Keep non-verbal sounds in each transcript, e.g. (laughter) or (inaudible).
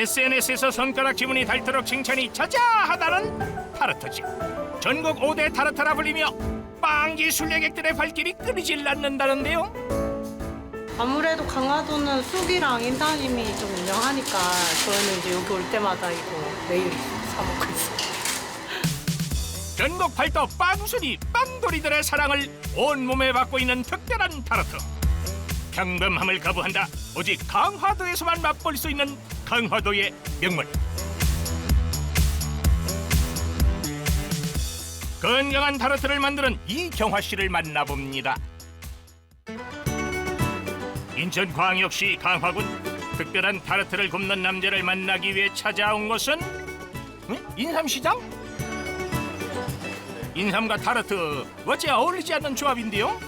SNS에서 손가락 지문이 닳도록 칭찬이 자자하다는 타르트집. 전국 5대 타르트라 불리며 빵기 순례객들의 발길이 끊이질 않는다는데요. 아무래도 강화도는 쑥이랑 인삼이 좀 유명하니까 저희는 이제 여기 올 때마다 이거 매일 사 먹고 있어요. 전국 팔도 빵순이 빵돌이들의 사랑을 온몸에 받고 있는 특별한 타르트. 평범함을 거부한다. 오직 강화도에서만 맛볼 수 있는 강화도의 명물. 건강한 타르트를 만드는 이경화 씨를 만나봅니다. 인천광역시 강화군 특별한 타르트를 굽는 남자를 만나기 위해 찾아온 곳은 응? 인삼시장? 인삼과 타르트 어째 어울리지 않는 조합인데요?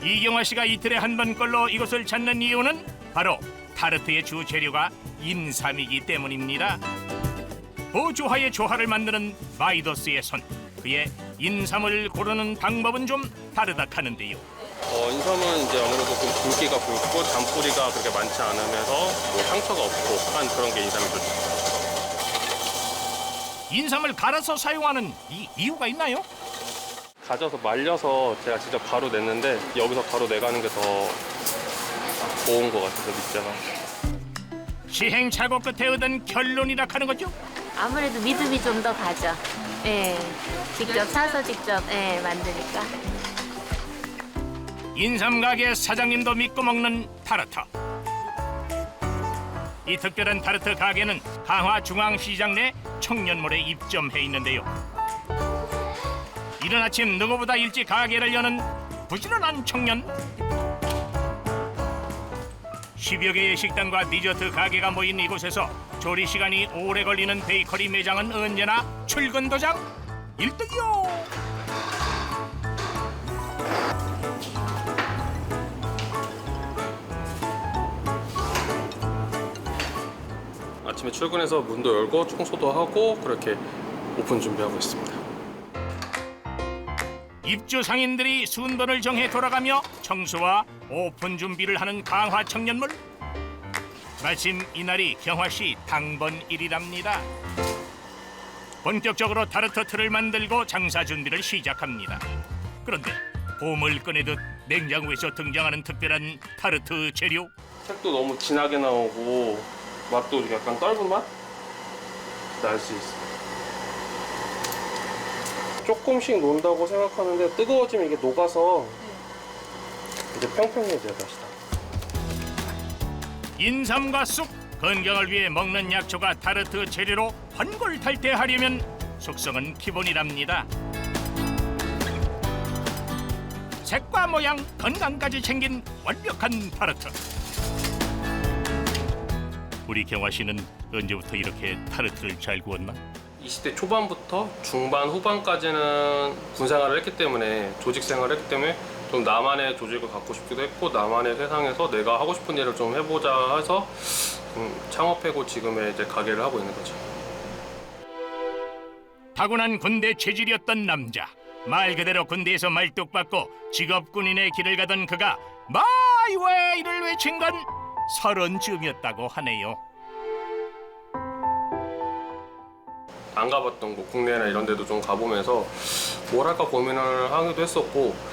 이경화 씨가 이틀에 한 번꼴로 이곳을 찾는 이유는 바로 타르트의 주 재료가 인삼이기 때문입니다. 보조화의 조화를 만드는 마이더스의 손 그의 인삼을 고르는 방법은 좀 다르다 하는데요. 어, 인삼은 이제 아무래도 좀 굵기가 굵고 잔뿌리가 그렇게 많지 않으면서 뭐 상처가 없고 한 그런 게 인삼이 좋죠. 인삼을 갈아서 사용하는 이 이유가 있나요? 가져서 말려서 제가 직접 가루 냈는데 여기서 가루 내가는 게 더 좋은 것 같아서 밑자가. 시행착오 끝에 얻은 결론이라 하는 거죠. 아무래도 믿음이 좀 더 가죠. 예. 직접 사서 직접 예, 만드니까. 인삼 가게 사장님도 믿고 먹는 타르트. 이 특별한 타르트 가게는 강화 중앙시장 내 청년몰에 입점해 있는데요. 이른 아침 누구보다 일찍 가게를 여는 부지런한 청년. 10여 개의 식당과 디저트 가게가 모인 이곳에서 조리 시간이 오래 걸리는 베이커리 매장은 언제나 출근 도장 1등이요. 아침에 출근해서 문도 열고 청소도 하고 그렇게 오픈 준비하고 있습니다. 입주 상인들이 순번을 정해 돌아가며 청소와 오픈 준비를 하는 강화 청년몰. 마침 이날이 경화 씨 당번일이랍니다. 본격적으로 틀을 만들고 장사 준비를 시작합니다. 그런데 봄을 꺼내듯 냉장고에서 등장하는 특별한 타르트 재료. 색도 너무 진하게 나오고 맛도 약간 떫은 맛? 날 수 있어요. 조금씩 논다고 생각하는데 뜨거워지면 이게 녹아서 이제 평평해져요 다시 다. 인삼과 쑥 건강을 위해 먹는 약초가 타르트 재료로 환골탈태하려면 숙성은 기본이랍니다. 색과 모양, 건강까지 챙긴 완벽한 타르트. 우리 경화 씨는 언제부터 이렇게 타르트를 잘 구웠나? 20대 초반부터 중반 후반까지는 군 생활을 했기 때문에 조직 생활을 했기 때문에 좀 나만의 조직을 갖고 싶기도 했고 나만의 세상에서 내가 하고 싶은 일을 좀 해보자 해서 음, 창업하고 지금의 이제 가게를 하고 있는 거죠. 타고난 군대 체질이었던 남자. 말 그대로 군대에서 말뚝받고 직업군인의 길을 가던 그가 마이웨 이를 외친 건 서른쯤이었다고 하네요. 안 가봤던 곳 국내나 이런 데도 좀 가보면서 뭘 할까 고민을 하기도 했었고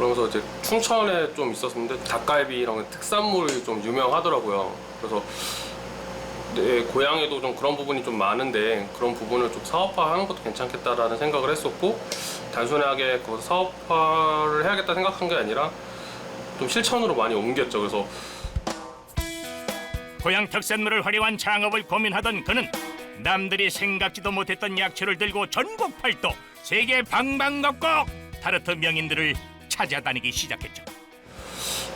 그러면서 이제 춘천에 좀 있었는데 닭갈비 이런 특산물이 좀 유명하더라고요. 그래서 내 고향에도 좀 그런 부분이 좀 많은데 그런 부분을 좀 사업화하는 것도 괜찮겠다라는 생각을 했었고 단순하게 그 사업화를 해야겠다 생각한 게 아니라 좀 실천으로 많이 옮겼죠. 그래서 고향 특산물을 활용한 창업을 고민하던 그는 남들이 생각지도 못했던 약초를 들고 전국 팔도 세계 방방곡곡 타르트 명인들을 찾아다니기 시작했죠.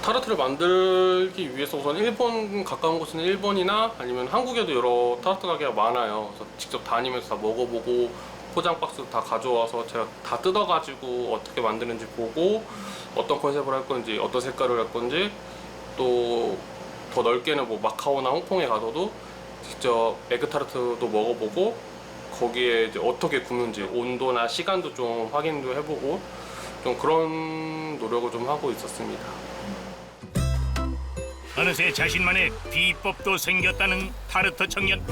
타르트를 만들기 위해서 우선 일본 가까운 곳은 일본이나 아니면 한국에도 여러 타르트 가게가 많아요. 그래서 직접 다니면서 다 먹어보고 포장 박스 다 가져와서 제가 다 뜯어가지고 어떻게 만드는지 보고 어떤 컨셉을 할 건지 어떤 색깔을 할 건지 또 더 넓게는 뭐 마카오나 홍콩에 가서도 직접 에그 타르트도 먹어보고 거기에 이제 어떻게 굽는지 온도나 시간도 좀 확인도 해보고 좀 그런 노력을 좀 하고 있었습니다. 어느새 자신만의 비법도 생겼다는 타르트 청년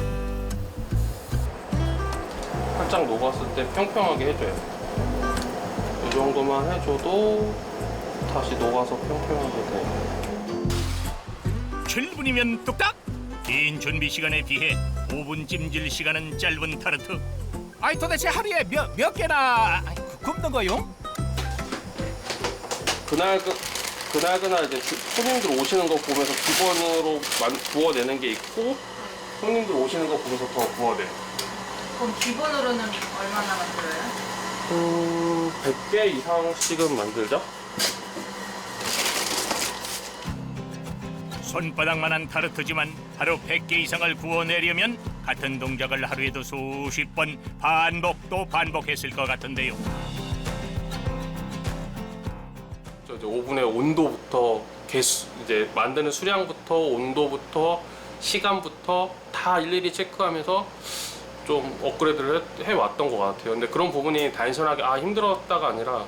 살짝 녹았을 때 평평하게 해줘요. 이 정도만 해줘도 다시 녹아서 평평하게 돼요. 7분이면 뚝딱 긴 준비 시간에 비해 5분 찜질 시간은 짧은 타르트 아니 도대체 하루에 몇, 몇 개나 굽는 거요? 그날 그 그날 그날 이제 주- 손님들 오시는 거 보면서 기본으로 만, 구워내는 게 있고 손님들 오시는 거 보면서 더 구워내. 그럼 기본으로는 얼마나 만들어요? 음, 100개 이상씩은 만들죠? 손바닥만한 타르트지만 하루 100개 이상을 구워내려면 같은 동작을 하루에도 수십 번 반복 또 반복했을 것 같은데요 저 이제 오븐의 온도부터 개수 이제 만드는 수량부터 온도부터 시간부터 다 일일이 체크하면서 좀 업그레이드를 해, 해왔던 것 같아요. 근데 그런 부분이 단순하게 아 힘들었다가 아니라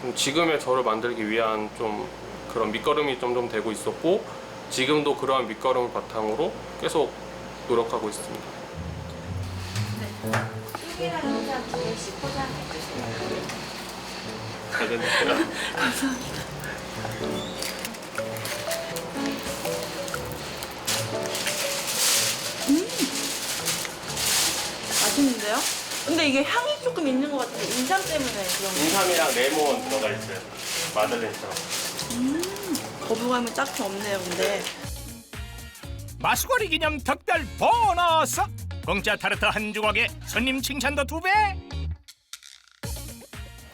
좀 지금의 저를 만들기 위한 좀 그런 밑거름이 점점 되고 있었고 지금도 그러한 밑거름을 바탕으로 계속 노력하고 있습니다. 쑥 이랑 인삼 두 개씩 포장해 주세요. 잘 됐네요. 맛있는데요? 근데 이게 향이 조금 있는 것 같은데 인삼 때문에 그런 인삼이랑 레몬 들어가 있어요. 마들렌처럼. 거 거부감이 딱히 없네요 근데 마수거리 기념 덕달 보너스 공짜 타르트 한 조각에 손님 칭찬도 두배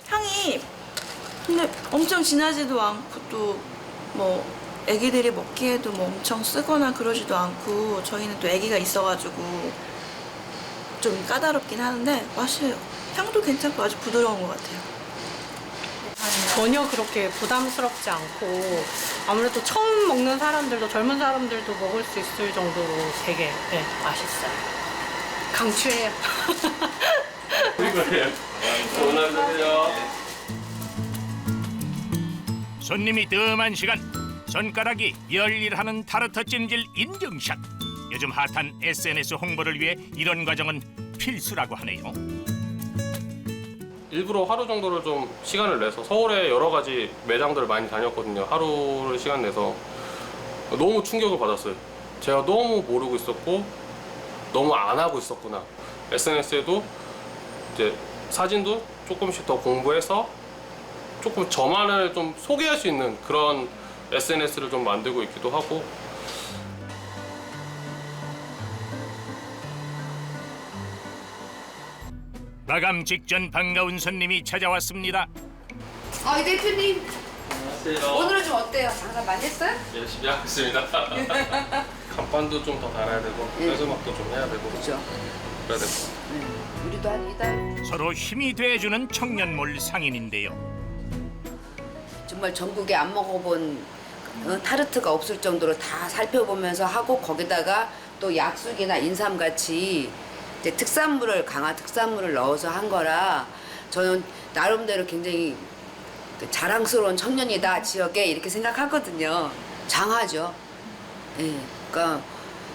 향이 근데 엄청 진하지도 않고 또 뭐 애기들이 먹기에도 뭐 엄청 쓰거나 그러지도 않고 저희는 또 애기가 있어가지고 좀 까다롭긴 하는데 맛이 향도 괜찮고 아주 부드러운 것 같아요. 전혀 그렇게 부담스럽지 않고 아무래도 처음 먹는 사람들도 젊은 사람들도 먹을 수 있을 정도로 되게 네, 맛있어요. 강추해요. (laughs) 이거예요. 좋은 하루 되세요. 손님이 뜸한 시간 손가락이 열일하는 타르트 찜질 인증샷 요즘 핫한 SNS 홍보를 위해 이런 과정은 필수라고 하네요 일부러 하루 정도를 좀 시간을 내서 서울에 여러 가지 매장들을 많이 다녔거든요. 하루를 시간 내서 너무 충격을 받았어요. 제가 너무 모르고 있었고 너무 안 하고 있었구나. SNS에도 이제 사진도 조금씩 더 공부해서 조금 저만을 좀 소개할 수 있는 그런 SNS를 좀 만들고 있기도 하고 마감 직전 반가운 손님이 찾아왔습니다 아, 이 대표님 안녕하세요. 오늘은 좀 어때요? 장사 많이 했어요? 열심히 하고 있습니다. (laughs) 간판도 좀 더 달아야 되고 현수막도 좀 해야 되고 그죠. 그래야 되고 우리도 한 이달 서로 힘이 돼주는 청년몰 상인인데요 정말 전국에 안 먹어본 어, 타르트가 없을 정도로 다 살펴보면서 하고 거기다가 또 약숙이나 인삼 같이 이제 특산물을 강한 특산물을 넣어서 한 거라 저는 나름대로 굉장히 그 자랑스러운 청년이다 지역에 이렇게 생각하거든요. 장하죠. 예, 그러니까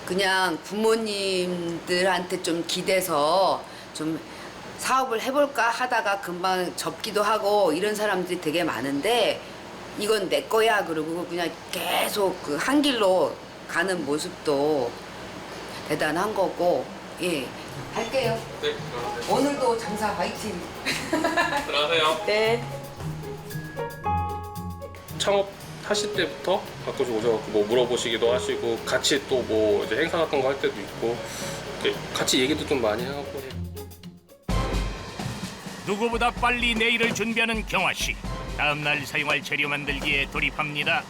그냥 부모님들한테 좀 기대서 좀 사업을 해볼까 하다가 금방 접기도 하고 이런 사람들이 되게 많은데 이건 내 거야 그러고 그냥 계속 그 한 길로 가는 모습도 대단한 거고 예 할게요. 네, 들어가세요. 오늘도 장사 화이팅. (laughs) 들어가세요. 네. 창업 하실 때부터 가끔씩 오셔서 뭐 물어보시기도 하시고 같이 또 뭐 이제 행사 같은 거 할 때도 있고 이렇게 같이 얘기도 좀 많이 하고 해요. 누구보다 빨리 내일을 준비하는 경화 씨 다음 날 사용할 재료 만들기에 돌입합니다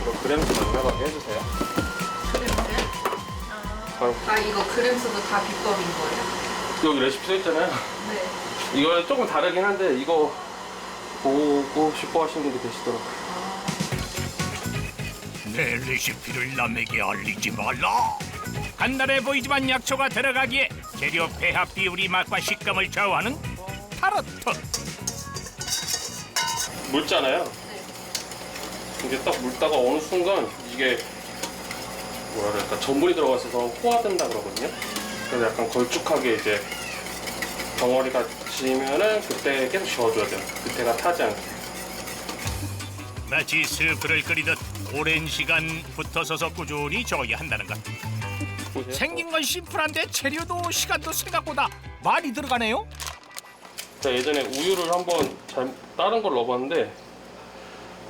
그럼 그램수 만나가게 해주세요. 바로 아, 이거 그램수도 다 비법인 거예요? 여기 레시피 써 있잖아요. 네. 이거 조금 다르긴 한데 이거 보고 싶어 하시는 분들 계시더라고요. 내 레시피를 남에게 알리지 말라 간단해 보이지만 약초가 들어가기에 재료 배합 비율이 맛과 식감을 좌우하는 타르트. 묽잖아요. 이게 딱 묽다가 어느 순간 이게 뭐라 그럴까 전분이 들어가 있어서 포화된다 그러거든요. 그래서 약간 걸쭉하게 이제 덩어리가 지면은 그때 계속 저어줘야 돼요. 그때가 타지 않게. 마치 스프를 끓이듯 오랜 시간 붙어서서 꾸준히 저어야 한다는 것. 생긴 건 심플한데 재료도 시간도 생각보다 많이 들어가네요. 제가 예전에 우유를 한번 잘 다른 걸 넣어봤는데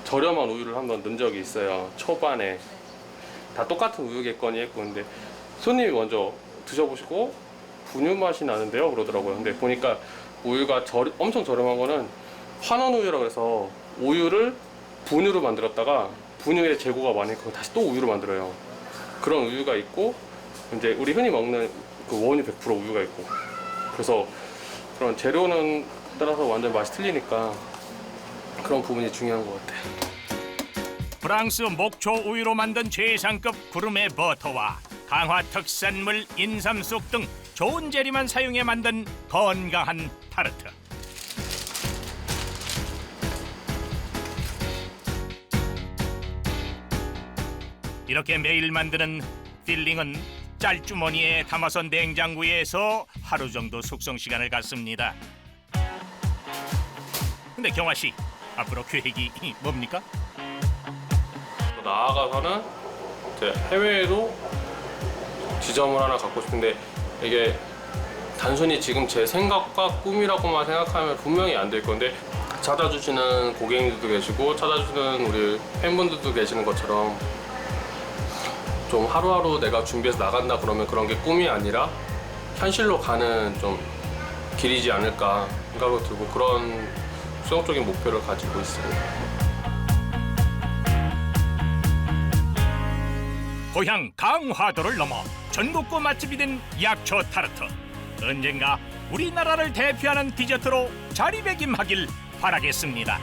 저렴한 우유를 한번 넣은 적이 있어요. 초반에 다 똑같은 우유겠거니 했고 근데 손님이 먼저 드셔보시고 분유 맛이 나는데요 그러더라고요. 근데 보니까 우유가 저, 엄청 저렴한 거는 환원 우유라고 해서 우유를 분유로 만들었다가 분유에 재고가 많으니까 다시 또 우유로 만들어요. 그런 우유가 있고 이제 우리 흔히 먹는 그 원유 100% 우유가 있고 그래서 그런 재료는 따라서 완전 맛이 틀리니까 그런 부분이 중요한 것 같아요. 프랑스 목초 우유로 만든 최상급 구름의 버터와 강화 특산물 인삼 속등 좋은 재료만 사용해 만든 건강한 타르트. 이렇게 매일 만드는 필링은 짤주머니에 담아서 냉장고에서 하루 정도 숙성 시간을 갖습니다. 근데 경화 씨 앞으로 계획이 (laughs) 뭡니까? 더 나아가서는 이제 해외에도 지점을 하나 갖고 싶은데 이게 단순히 지금 제 생각과 꿈이라고만 생각하면 분명히 안 될 건데 찾아주시는 고객님들도 계시고 찾아주시는 우리 팬분들도 계시는 것처럼 좀 하루하루 내가 준비해서 나간다 그러면 그런 게 꿈이 아니라 현실로 가는 좀 길이지 않을까 생각이 들고 그런 수용적인 목표를 가지고 있습니다. 고향 강화도를 넘어 전국구 맛집이 된 약초 타르트 언젠가 우리나라를 대표하는 디저트로 자리매김하길 바라겠습니다.